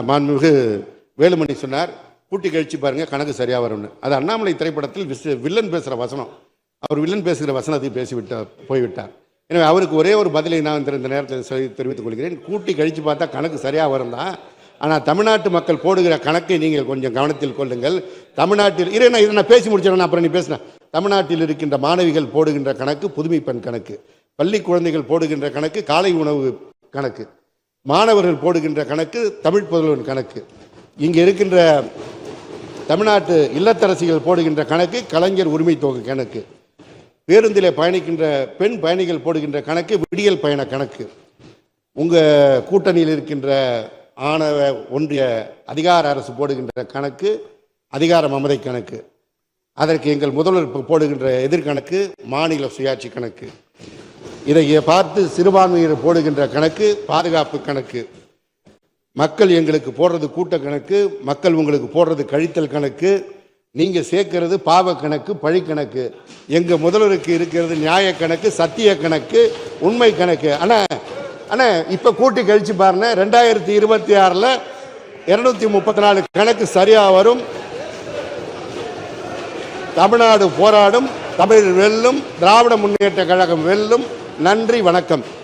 மாண்புமிகு வேலுமணி சொன்னார் கூட்டி கழிச்சு பாருங்க கணக்கு சரியாக வரும்னு. அது அண்ணாமலை திரைப்படத்தில் விஸ்- வில்லன் பேசுகிற வசனம். அவர் வில்லன் பேசுகிற வசனத்துக்கு பேசிவிட்டார் போய்விட்டார் எனவே அவருக்கு ஒரே ஒரு பதிலை நான் இந்த- நேரத்தில் சொல்லி- தெரிவித்துக் கொள்கிறேன். கூட்டி கழிச்சு பார்த்தா கணக்கு சரியாக வரும் தான் ஆனால் தமிழ்நாட்டு மக்கள் போடுகிற கணக்கை நீங்கள் கொஞ்சம் கவனத்தில் கொள்ளுங்கள். தமிழ்நாட்டில் இரு நான் இதை நான் பேசி முடிச்சிடறேன் அப்புறம் நீ பேசினேன் தமிழ்நாட்டில் இருக்கின்ற மாணவிகள் போடுகின்ற கணக்கு புதுமைப்பெண் கணக்கு. பள்ளி குழந்தைகள் போடுகின்ற கணக்கு காலை உணவு கணக்கு. மாணவர்கள் போடுகின்ற கணக்கு தமிழ் புதல்வன் கணக்கு. இங்கே இருக்கின்ற தமிழ்நாட்டு இல்லத்தரசிகள் போடுகின்ற கணக்கு கலைஞர் உரிமை தொகை கணக்கு. பேருந்திலே பயணிக்கின்ற பெண் பயணிகள் போடுகின்ற கணக்கு விடியல் பயண கணக்கு. உங்கள் கூட்டணியில் இருக்கின்ற ஆணவ ஒன்றிய அதிகார அரசு போடுகின்ற கணக்கு அதிகார மமதை கணக்கு. அதற்கு எங்கள் முதல்வர் போடுகின்ற எதிர்கணக்கு மாநில சுயாட்சி கணக்கு. இதை பார்த்து சிறுபான்மையினர் போடுகின்ற கணக்கு பாதுகாப்பு கணக்கு. மக்கள் எங்களுக்கு போடுறது கூட்ட கணக்கு மக்கள் உங்களுக்கு போடுறது கழித்தல் கணக்கு நீங்கள் சேர்க்கிறது பாவ கணக்கு பழி கணக்கு. எங்கள் முதல்வருக்கு இருக்கிறது நியாய கணக்கு சத்திய கணக்கு உண்மை கணக்கு. ஆனால் ஆனால் இப்போ கூட்டி கழிச்சு பாருங்க ரெண்டாயிரத்தி இருபத்தி ஆறில் இருநூத்தி முப்பத்தி நாலு கணக்கு சரியாக வரும். தமிழ்நாடு போராடும் தமிழ் வெல்லும் திராவிட முன்னேற்ற கழகம் வெல்லும் நன்றி வணக்கம்.